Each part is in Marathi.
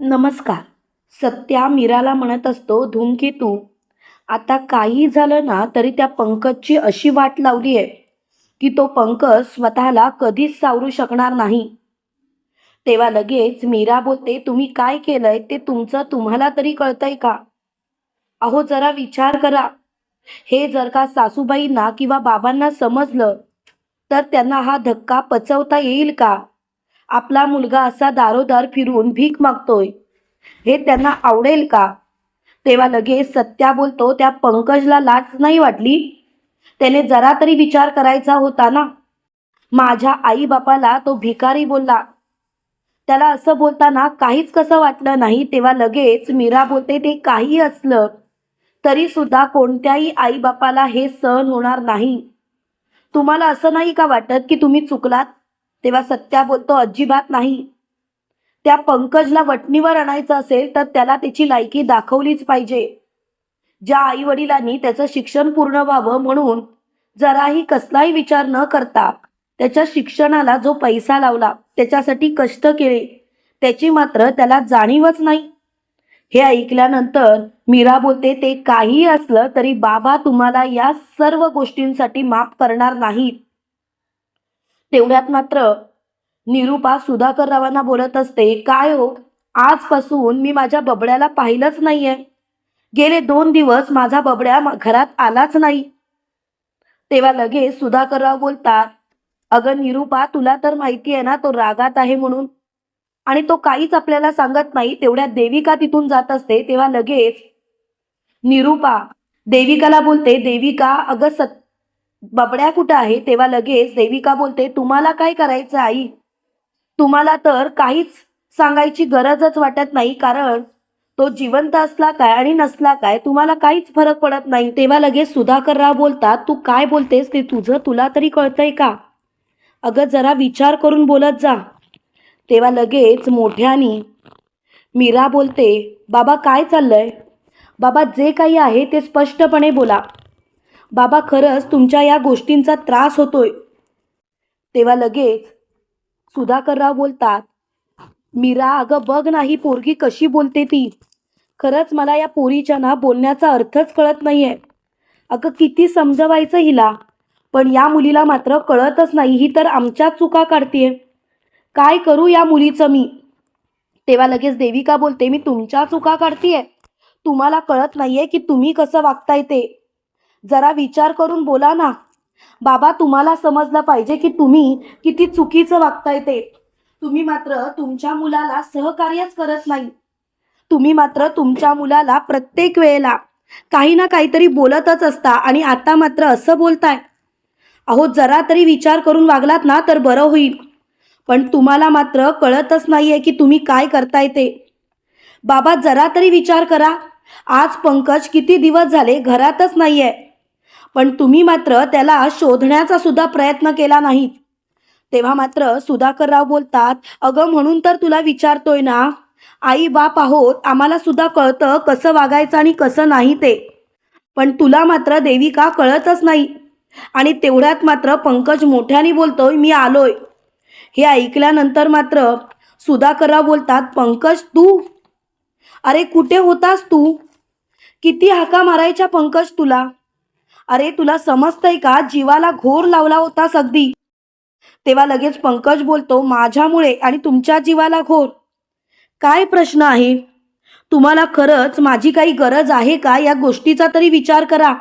नमस्कार. सत्या मीराला म्हणत असतो धूमकेतू आता काही झालं ना तरी त्या पंकजची अशी वाट लावली आहे की तो पंकज स्वतःला कधीच सावरू शकणार नाही. तेव्हा लगेच मीरा बोलते तुम्ही काय केलंय? ते तुमचं तुम्हाला तरी कळतंय का? अहो जरा विचार करा. हे जर का सासूबाईंना किंवा बाबांना समजलं तर त्यांना हा धक्का पचवता येईल का? आपला मुलगा असा दारोदार फिरून भीक मागतोय. हे त्यांना आवडेल का? तेव्हा लगेच सत्या बोलतो त्या पंकजला लाच नाही वाटली? त्याने जरा तरी विचार करायचा होता ना? माझ्या आई बापाला तो भिकारी बोलला. त्याला असं बोलताना काहीच कसं वाटलं नाही तेव्हा लगेच मीरा बोलते ते काही असलं तरी सुद्धा कोणत्याही आई बापाला हे सहन होणार नाही. तुम्हाला असं नाही का वाटत की तुम्ही चुकलात? तेव्हा सत्या बोलतो अजिबात नाही. त्या पंकजला वटणीवर आणायचं असेल तर त्याला त्याची लायकी दाखवलीच पाहिजे. ज्या आई वडिलांनी त्याचं शिक्षण पूर्ण व्हावं म्हणून जराही कसलाही विचार न करता त्याच्या शिक्षणाला जो पैसा लावला त्याच्यासाठी कष्ट केले त्याची मात्र त्याला जाणीवच नाही. हे ऐकल्यानंतर मीरा बोलते ते काही असलं तरी बाबा तुम्हाला या सर्व गोष्टींसाठी माफ करणार नाहीत. तेवढ्यात मात्र निरूपा सुधाकर रावांना बोलत असते काय हो? आजपासून मी माझ्या बबड्याला पाहिलंच नाहीये. गेले दोन दिवस माझा बबड्या घरात आलाच नाही. तेव्हा लगेच सुधाकरराव बोलतात अगं निरूपा तुला तर माहिती आहे ना तो रागात आहे म्हणून. आणि तो काहीच आपल्याला सांगत नाही तेवढ्या देविका तिथून जात असते. तेव्हा लगेच निरूपा देविकाला बोलते देविका अगं सत्य बबड्या कुठं आहे? तेव्हा लगेच देविका बोलते तुम्हाला काय करायचं आई? तुम्हाला तर काहीच सांगायची गरजच वाटत नाही कारण तो जिवंत असला काय आणि नसला काय तुम्हाला काहीच फरक पडत नाही. तेव्हा लगेच सुधाकरराव बोलतात तू काय बोलतेस? ते तुझं तुला तरी कळतंय का? अगं जरा विचार करून बोलत जा. तेव्हा लगेच मोठ्यानी मीरा बोलते बाबा काय चाललंय? बाबा जे काही आहे ते स्पष्टपणे बोला. बाबा खरंच तुमच्या या गोष्टींचा त्रास होतोय. तेव्हा लगेच सुधाकरराव बोलतात मीरा अगं बघ नाही पोरगी कशी बोलते ती. खरंच मला या पोरीच्या ना बोलण्याचा अर्थच कळत नाहीये. अगं किती समजवायचं हिला. पण या मुलीला मात्र कळतच नाही ही तर आमच्याच चुका काढतीये. काय करू या मुलीचं मी? तेव्हा लगेच देविका बोलते मी तुमच्या चुका काढतीये. तुम्हाला कळत नाहीये की तुम्ही कसं वागताय ते. जरा विचार करून बोला ना. बाबा तुम्हाला समजलं पाहिजे की तुम्ही किती चुकीचं वागताय ते. तुम्ही मात्र तुमच्या मुलाला सहकार्यच करत नाही. तुम्ही मात्र तुमच्या मुलाला प्रत्येक वेळेला काही ना काहीतरी बोलतच असता आणि आता मात्र असं बोलताय. अहो जरा तरी विचार करून वागलात ना तर बरं होईल. पण तुम्हाला मात्र कळतच नाहीये की तुम्ही काय करताय ते. बाबा जरा तरी विचार करा. आज पंकज किती दिवस झाले घरातच नाहीये. पण तुम्ही मात्र त्याला शोधण्याचा सुद्धा प्रयत्न केला नाहीत. तेव्हा मात्र सुधाकरराव बोलतात अगं म्हणून तर तुला विचारतोय ना आई बाप आहोत आम्हाला सुद्धा कळतं कसं वागायचं आणि कसं नाही ते. पण तुला मात्र देविका कळतच नाही. आणि तेवढ्यात मात्र पंकज मोठ्याने बोलतोय मी आलोय. हे ऐकल्यानंतर मात्र सुधाकरराव बोलतात पंकज तू? अरे कुठे होतास तू? किती हाका मारायच्या पंकज तुला? अरे तुला समजतंय का? जीवाला घोर लावला होतास अगदी तेव्हा लगेच पंकज बोलतो माझ्यामुळे आणि तुमच्या जीवाला घोर. काय प्रश्न आहे? तुम्हाला खरंच माझी काही गरज आहे का? या गोष्टीचा तरी विचार करा.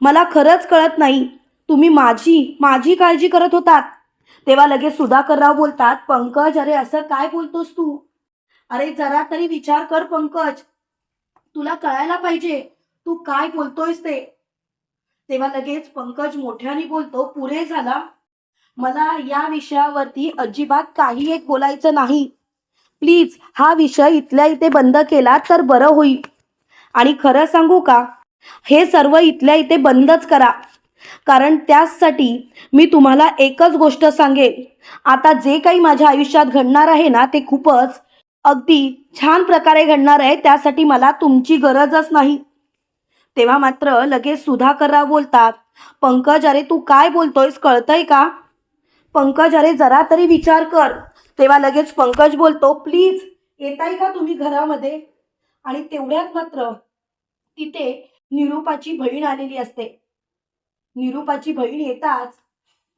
मला खरंच कळत नाही. तुम्ही माझी माझी काळजी करत होतात. तेव्हा लगेच सुधाकरराव बोलतात पंकज अरे असं काय बोलतोस तू? अरे जरा तरी विचार कर पंकज. तुला कळायला पाहिजे. तू काय बोलतोयस ते? तेव्हा लगेच पंकज मोठ्याने बोलतो पुरे झाला. मला या विषयावरती अजिबात काही एक बोलायचं नाही. प्लीज हा विषय इथल्या इथे बंद केला तर बरं होईल. आणि खरं सांगू का? हे सर्व इथल्या इथे बंदच करा. कारण त्याचसाठी मी तुम्हाला एकच गोष्ट सांगेन. आता जे काही माझ्या आयुष्यात घडणार आहे ना ते खूपच अगदी छान प्रकारे घडणार आहे त्यासाठी मला तुमची गरजच नाही. तेव्हा मात्र लगेच सुधाकरराव बोलतात पंकज अरे तू काय बोलतोयस कळतंय का? पंकज अरे जरा तरी विचार कर. तेव्हा लगेच पंकज बोलतो प्लीज येताय का तुम्ही घरामध्ये? आणि तेवढ्यात मात्र तिथे निरूपाची बहीण आलेली असते. निरूपाची बहीण येताच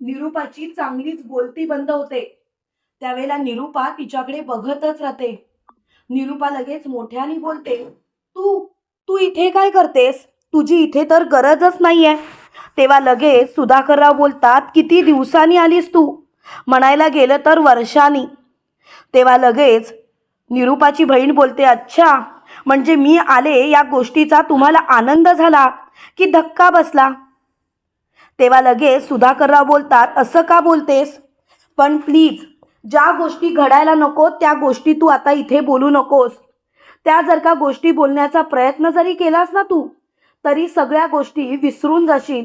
निरूपाची चांगलीच बोलती बंद होते. त्यावेळेला निरूपा तिच्याकडे बघतच राहते. निरूपा लगेच मोठ्याने बोलते तू तू इथे काय करतेस? तुझी इथे तर गरजच नाहीये. तेव्हा लगेच सुधाकरराव बोलतात किती दिवसांनी आलीस तू? म्हणायला गेलं तर वर्षांनी. तेव्हा लगेच निरूपाची बहीण बोलते अच्छा म्हणजे मी आले या गोष्टीचा तुम्हाला आनंद झाला की धक्का बसला? तेव्हा लगेच सुधाकरराव बोलतात असं का बोलतेस? पण प्लीज ज्या गोष्टी घडायला नको त्या गोष्टी तू आता इथे बोलू नकोस. त्या जर का गोष्टी बोलण्याचा प्रयत्न जरी केलास ना तू तरी सगळ्या गोष्टी विसरून जाशील.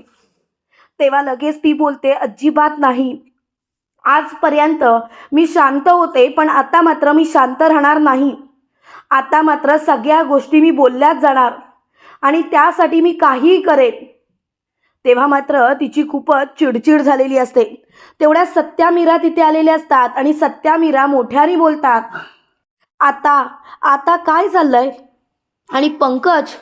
तेव्हा लगेच ती बोलते अजिबात नाही. आजपर्यंत मी शांत होते पण आता मात्र मी शांत राहणार नाही. आता मात्र सगळ्या गोष्टी मी बोलल्याच जाणार आणि त्यासाठी मी काहीही करेन. तेव्हा मात्र तिची खूपच चिडचिड झालेली असते. तेवढ्या सत्या मीरा तिथे आलेल्या असतात आणि सत्या मीरा मोठ्याने बोलतात आता आता काय चाललंय? आणि पंकज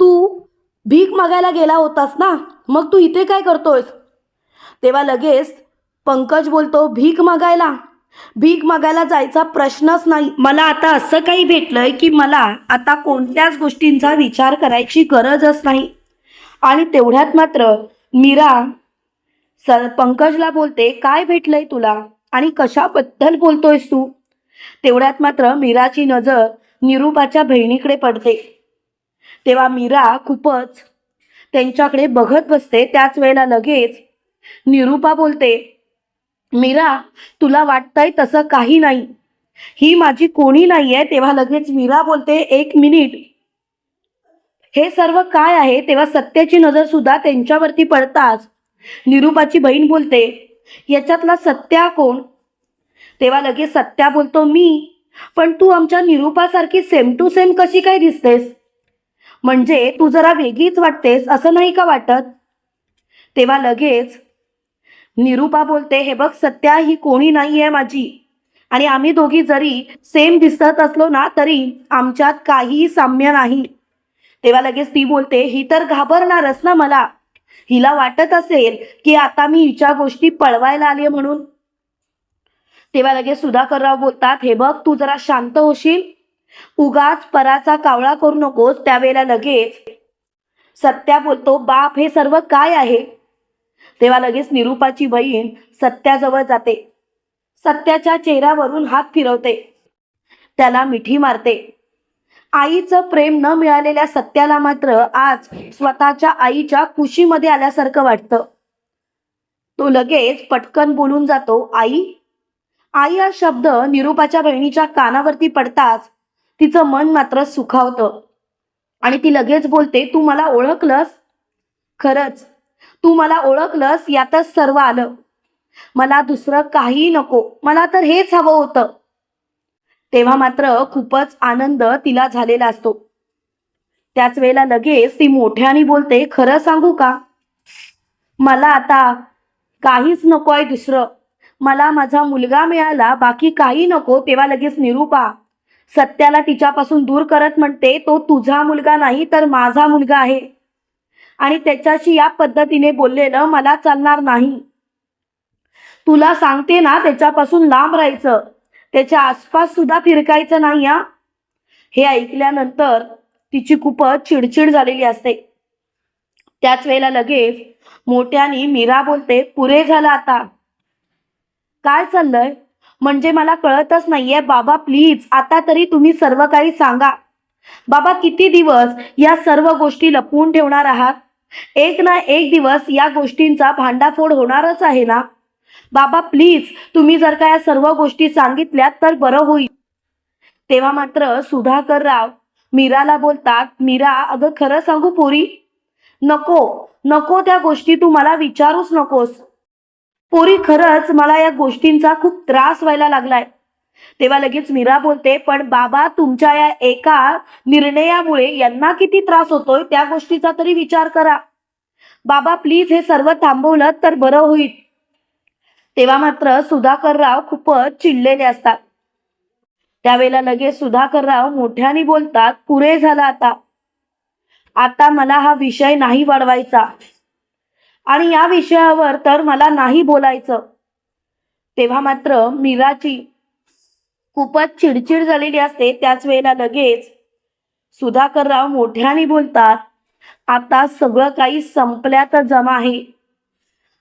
तू भीक मागायला गेला होतास ना? मग तू इथे काय करतोयस? तेव्हा लगेच पंकज बोलतो भीक मागायला. भीक मागायला जायचा प्रश्नच नाही. मला आता असं काही भेटलंय की मला आता कोणत्याच गोष्टींचा विचार करायची गरजच नाही. आणि तेवढ्यात मात्र मीरा स पंकजला बोलते काय भेटलंय तुला? आणि कशाबद्दल बोलतोयस तू? तेवढ्यात मात्र मीराची नजर निरूपाच्या बहिणीकडे पडते. तेव्हा मीरा खूपच त्यांच्याकडे बघत बसते. त्याच वेळेला लगेच निरूपा बोलते मीरा तुला वाटतंय तसं काही नाही. ही माझी कोणी नाहीये. तेव्हा लगेच मीरा बोलते एक मिनिट. हे सर्व काय आहे? तेव्हा सत्याची नजर सुद्धा त्यांच्यावरती पडताच निरूपाची बहीण बोलते याच्यातला सत्या कोण? तेव्हा लगेच सत्या बोलतो मी? पण तू आमच्या निरूपासारखी सेम टू सेम कशी काय दिसतेस? म्हणजे तू जरा वेगळीच वाटतेस असं नाही का वाटत? तेव्हा लगेच निरूपा बोलते हे बघ सत्या ही कोणी नाही आहे माझी. आणि आम्ही दोघी जरी सेम दिसत असलो ना तरी आमच्यात काहीही साम्य नाही. तेव्हा लगेच ती बोलते ही तर घाबरणारच ना मला. हिला वाटत असेल की आता मी हिच्या गोष्टी पळवायला आली म्हणून. तेव्हा लगेच सुधाकरराव बोलतात हे बघ तू जरा शांत होशील? उगाच पराचा कावळा करू नकोस. त्यावेळेला लगेच सत्या बोलतो बाप हे सर्व काय आहे? तेव्हा लगेच निरूपाची बहीण सत्याजवळ जाते. सत्याच्या चेहऱ्यावरून हात फिरवते. त्याला मिठी मारते. आईचं प्रेम न मिळालेल्या सत्याला मात्र आज स्वतःच्या आईच्या कुशीमध्ये आल्यासारखं वाटतं. तो लगेच पटकन बोलून जातो आई आई हा शब्द निरूपाच्या बहिणीच्या कानावरती पडताच तिचं मन मात्र सुखावतं. आणि ती लगेच बोलते तू मला ओळखलंस? खरंच तू मला ओळखलंस यातच सर्व आलं. मला दुसरं काही नको मला तर हेच हवं होतं. तेव्हा मात्र खूपच आनंद तिला झालेला असतो. त्याच वेळेला लगेच ती मोठ्याने बोलते खरं सांगू का? मला आता काहीच नको आहे दुसरं. मला माझा मुलगा मिळाला बाकी काही नको तेव्हा लगेच निरूपा. सत्याला तिच्यापासून दूर करत म्हणते तो तुझा मुलगा नाही तर माझा मुलगा आहे. आणि त्याच्याशी या पद्धतीने बोललेलं मला चालणार नाही. तुला सांगते ना त्याच्यापासून लांब राहायचं. त्याच्या आसपास सुद्धा फिरकायचं नाही हा. हे ऐकल्यानंतर तिची खूपच चिडचिड झालेली असते. त्याच वेळेला लगेच मोठ्याने मीरा बोलते पुरे झालं आता. काय चाललंय? म्हणजे मला कळतच नाहीये. बाबा प्लीज आता तरी तुम्ही सर्व काही सांगा. बाबा किती दिवस या सर्व गोष्टी लपवून ठेवणार आहात? एक ना एक दिवस या गोष्टींचा भांडाफोड होणारच आहे ना? बाबा प्लीज तुम्ही जर का या सर्व गोष्टी सांगितल्यात तर बरं होईल. तेव्हा मात्र सुधाकर राव मीराला बोलतात मीरा अगं खरं सांगू पोरी? नको नको त्या गोष्टी तू मला विचारूच नकोस. पोरी खरंच मला या गोष्टींचा खूप त्रास व्हायला लागलाय. तेव्हा लगेच मीरा बोलते पण बाबा तुमच्या या एका निर्णयामुळे यांना किती त्रास होतोय? त्या गोष्टीचा तरी विचार करा. बाबा प्लीज हे सर्व थांबवलं तर बरं होईल. तेव्हा मात्र सुधाकरराव खूपच चिडलेले असतात. त्यावेळेला लगेच सुधाकरराव मोठ्याने बोलतात पुरे झालं आता. आता मला हा विषय नाही वाढवायचा. आणि या विषयावर तर मला नाही बोलायचं. तेव्हा मात्र मीराची खूपच चिडचिड झालेली असते. त्याच वेळेला लगेच सुधाकरराव मोठ्याने बोलतात आता सगळं काही संपल्यात जमा आहे.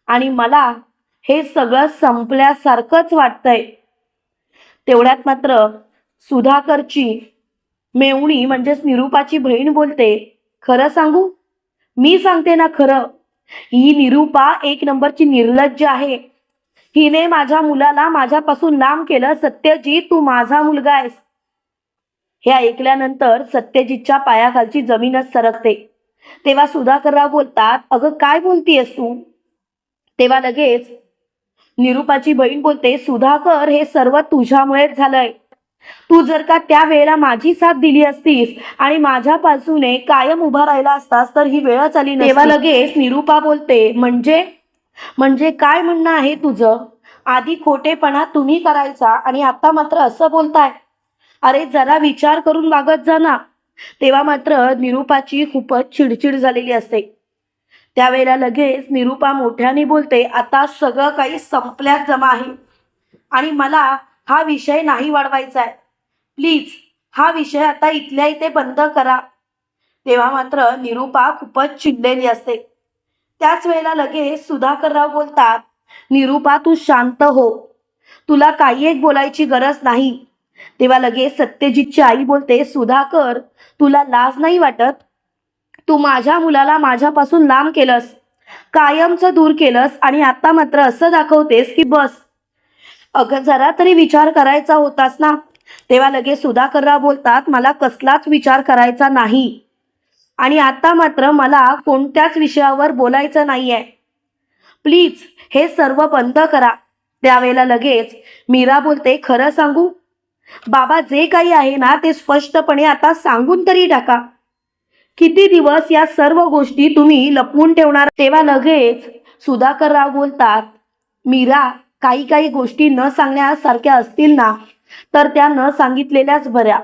आणि मला हे सगळं संपल्यासारखंच वाटतंय. तेवढ्यात मात्र सुधाकरची मेवणी म्हणजेच निरूपाची बहीण बोलते खरं सांगू? मी सांगते ना खरं? ही निरूपा एक नंबरची निर्लज्ज आहे. हिने माझ्या मुलाला माझ्यापासून लांब केलं सत्यजीत तू माझा मुलगा आहेस. हे ऐकल्यानंतर सत्यजितच्या पायाखालची जमीनच सरकते. तेव्हा सुधाकरराव बोलतात अगं काय बोलतीयस तू? तेव्हा लगेच निरूपाची बहीण बोलते सुधाकर हे सर्व तुझ्यामुळेच झालंय. तू जर का त्या वेळेला माझी साथ दिली असतीस आणि माझ्यापासून कायम उभा राहिला असतास तर ही वेळच आली तेव्हा लगेच निरूपा बोलते म्हणजे? म्हणजे काय म्हणणं आहे तुझं? आधी खोटेपणा तुम्ही करायचा आणि आता मात्र असं बोलताय. अरे जरा विचार करून वागत जा ना. तेव्हा मात्र निरूपाची खूपच चिडचिड झालेली असते. त्यावेळेला लगेच निरूपा मोठ्याने बोलते आता सगळं काही संपल्यात जमा आहे. आणि मला हा विषय नाही वाढवायचा आहे प्लीज हा विषय आता इथल्या इथे बंद करा. तेव्हा मात्र निरूपा खूपच चिडलेली असते. त्याच वेळेला लगेच सुधाकरराव बोलतात निरूपा तू शांत हो. तुला काही एक बोलायची गरज नाही. तेव्हा लगेच सत्यजितची आई बोलते सुधाकर तुला लाज नाही वाटत? तू माझ्या मुलाला माझ्यापासून लांब केलंस. कायमचं दूर केलंस आणि आता मात्र असं दाखवतेस की बस. अगं जरा तरी विचार करायचा होतास ना? तेव्हा लगेच सुधाकरराव बोलतात मला कसलाच विचार करायचा नाही. आणि आता मात्र मला कोणत्याच विषयावर बोलायचं नाहीये. प्लीज हे सर्व बंद करा. त्यावेळेला लगेच मीरा बोलते खरं सांगू? बाबा जे काही आहे ना ते स्पष्टपणे आता सांगून तरी टाका. किती दिवस या सर्व गोष्टी तुम्ही लपवून ठेवणार? तेव्हा लगेच सुधाकरराव बोलतात मीरा काही काही गोष्टी न सांगण्यासारख्या असतील ना तर त्या न सांगितलेल्याच बऱ्या.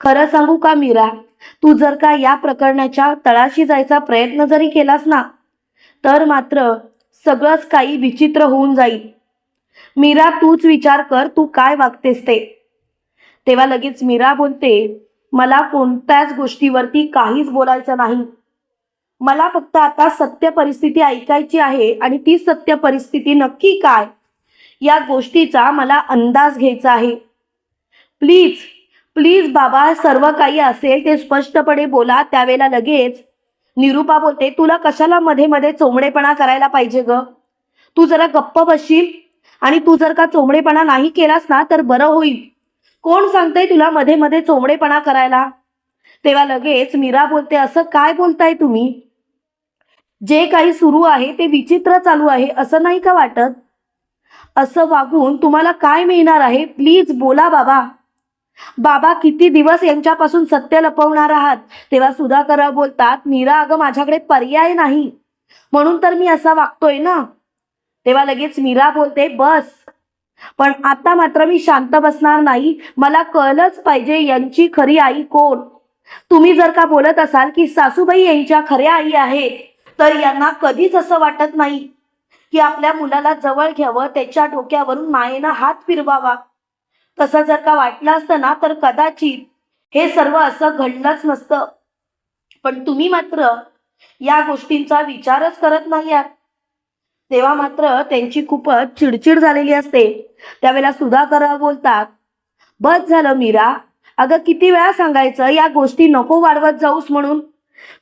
खरं सांगू का मीरा तू जर का या प्रकरणाच्या तळाशी जायचा प्रयत्न जरी केलास ना तर मात्र सगळंच काही विचित्र होऊन जाईल. मीरा तूच विचार कर तू काय वागतेस ते. तेव्हा लगेच मीरा बोलते मला कोणत्याच गोष्टीवरती काहीच बोलायचं नाही. मला फक्त आता सत्य परिस्थिती ऐकायची आहे आणि ती सत्य परिस्थिती नक्की काय? या गोष्टीचा मला अंदाज घ्यायचा आहे. प्लीज प्लीज बाबा सर्व काही असेल ते स्पष्टपणे बोला त्यावेळेला लगेच. निरूपा बोलते तुला कशाला मध्ये मध्ये चोमडेपणा करायला पाहिजे ग? तू जरा गप्प बसशील? आणि तू जर का चोमडेपणा नाही केलास ना तर बरं होईल. कोण सांगतंय तुला मध्ये मध्ये चोमडेपणा करायला? तेव्हा लगेच मीरा बोलते असं काय बोलताय तुम्ही? जे काही सुरू आहे ते विचित्र चालू आहे असं नाही का वाटत? असं वागून तुम्हाला काय मिळणार आहे? प्लीज बोला बाबा. बाबा किती दिवस यांच्यापासून सत्य लपवणार आहात? तेव्हा सुधाकर बोलतात मीरा अगं माझ्याकडे पर्याय नाही. म्हणून तर मी असा वागतोय ना. तेव्हा लगेच मीरा बोलते बस. पण आता मात्र मी शांत बसणार नाही. मला कळलंच पाहिजे यांची खरी आई कोण? तुम्ही जर का बोलत असाल की सासूबाई यांच्या खऱ्या आई आहेत तर यांना कधीच असं वाटत नाही. की आपल्या मुलाला जवळ घ्यावं त्याच्या डोक्यावरून मायेनं हात फिरवावा. तसं जर का वाटलं असतं ना तर कदाचित हे सर्व असं घडलंच नसतं. पण तुम्ही मात्र या गोष्टींचा विचारच करत नाही आहात तेव्हा मात्र त्यांची खूपच चिडचिड झालेली असते. त्यावेळेला सुधाकर बोलतात बस झालं मीरा. अगं किती वेळा सांगायचं या गोष्टी नको वाढवत जाऊस म्हणून.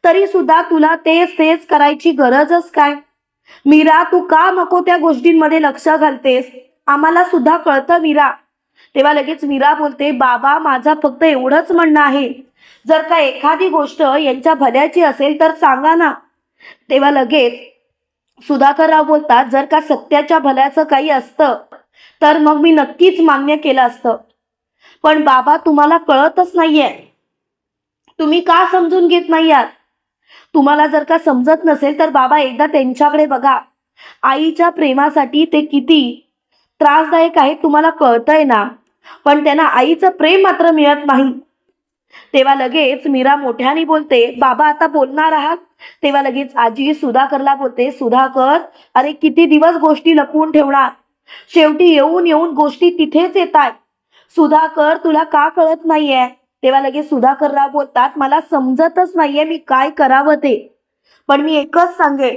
तरी सुद्धा तुला तेच तेच करायची गरजच काय? मीरा तू का नको त्या गोष्टींमध्ये लक्ष घालतेस? आम्हाला सुद्धा कळतं मीरा. तेव्हा लगेच मीरा बोलते बाबा माझा फक्त एवढंच म्हणणं आहे. जर का एखादी गोष्ट यांच्या भल्याची असेल तर सांगा ना. तेव्हा लगेच सुधाकरराव बोलतात जर का सत्याच्या भल्याचं काही असतं तर मग मी नक्कीच मान्य केलं असतं. पण बाबा तुम्हाला कळतच नाहीये. तुम्ही का समजून घेत नाही आहात? तुम्हाला जर का समजत नसेल तर बाबा एकदा त्यांच्याकडे बघा. आईच्या प्रेमासाठी ते किती त्रासदायक आहे तुम्हाला कळतंय ना. पण त्यांना आईचं प्रेम मात्र मिळत नाही. तेव्हा लगेच मीरा मोठ्याने बोलते बाबा आता बोलणार आहात. तेव्हा लगेच आजी सुधाकरला बोलते सुधाकर अरे किती दिवस गोष्टी लपवून ठेवणार? शेवटी येऊन येऊन गोष्टी तिथेच येत सुधाकर तुला का कळत नाहीये? तेव्हा लगेच सुधाकरराव बोलतात मला समजतच नाहीये मी काय करावं ते. पण मी एकच सांगेन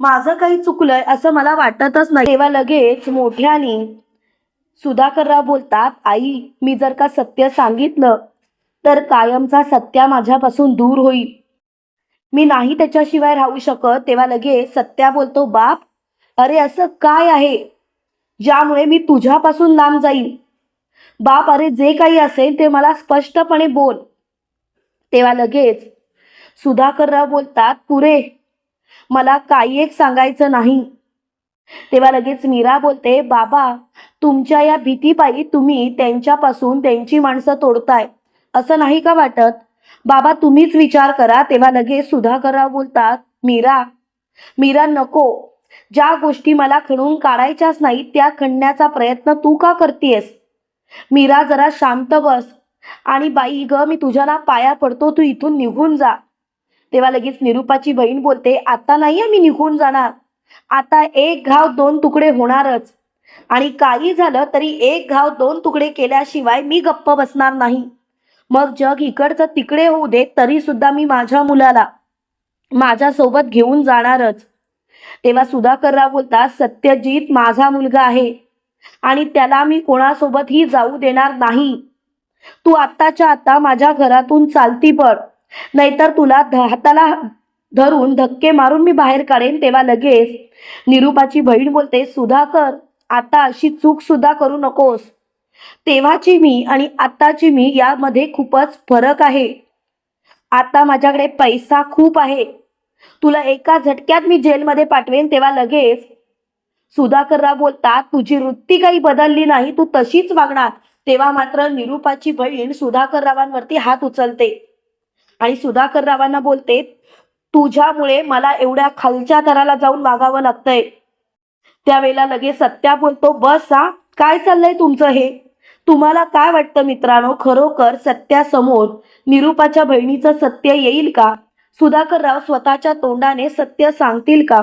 माझं काही चुकलंय असं मला वाटतच नाही. तेव्हा लगेच मोठ्याने सुधाकरराव बोलतात आई मी जर का सत्य सांगितलं तर कायमचा सत्या माझ्यापासून दूर होईल. मी नाही त्याच्याशिवाय राहू शकत. तेव्हा लगेच सत्या बोलतो बाप अरे असं काय आहे? ज्यामुळे मी तुझ्यापासून लांब जाईल बाप अरे जे काही असेल ते मला स्पष्टपणे बोल. तेव्हा लगेच सुधाकरराव बोलतात पुरे मला काही एक सांगायचं नाही. तेव्हा लगेच मीरा बोलते बाबा तुमच्या या भीतीपायी तुम्ही त्यांच्यापासून त्यांची माणसं तोडताय. असं नाही का वाटत? बाबा तुम्हीच विचार करा. तेव्हा लगेच सुधाकरराव बोलतात मीरा मीरा नको. ज्या गोष्टी मला खणून काढायच्याच नाही त्या खणण्याचा प्रयत्न तू का करतेस मीरा जरा शांत बस. आणि बाई ग मी तुझ्या ना पाया पडतो तू इथून निघून जा. तेव्हा लगेच निरुपाची बहीण बोलते आता नाही मी निघून जाणार. आता एक घाव दोन तुकडे होणारच. आणि काही झालं तरी एक घाव दोन तुकडे केल्याशिवाय मी गप्प बसणार नाही. मग जग इकडचं तिकडे होऊ दे तरी सुद्धा मी माझ्या मुलाला माझ्यासोबत घेऊन जाणारच. तेव्हा सुधाकरराव बोलतात सत्यजित माझा मुलगा आहे. आणि त्याला मी कोणासोबतही जाऊ देणार नाही. तू आत्ताच्या आता माझ्या घरातून चालती पड. नाहीतर तुला हाताला धरून धक्के मारून मी बाहेर काढेन तेव्हा लगेच. निरुपाची बहीण बोलते सुधाकर आता अशी चूक सुद्धा करू नकोस. तेव्हाची मी आणि आत्ताची मी यामध्ये खूपच फरक आहे. आता माझ्याकडे पैसा खूप आहे. तुला एका झटक्यात मी जेलमध्ये पाठवेन तेव्हा लगेच सुधाकरराव बोलतात तुझी वृत्ती काही बदलली नाही तू तशीच वागणार. तेव्हा मात्र निरुपाची बहीण सुधाकररावांवरती हात उचलते. आणि सुधाकररावांना बोलते तुझ्यामुळे मला एवढ्या खालच्या थराला जाऊन वागावं लागतंय. त्यावेळेला लगेच सत्या बोलतो बस हा काय चाललंय तुमचं हे? तुम्हाला काय वाटतं मित्रांनो? खरोखर सत्यासमोर निरुपाच्या बहिणीचं सत्य येईल का? सुधाकरराव स्वतःच्या तोंडाने सत्य सांगतील का?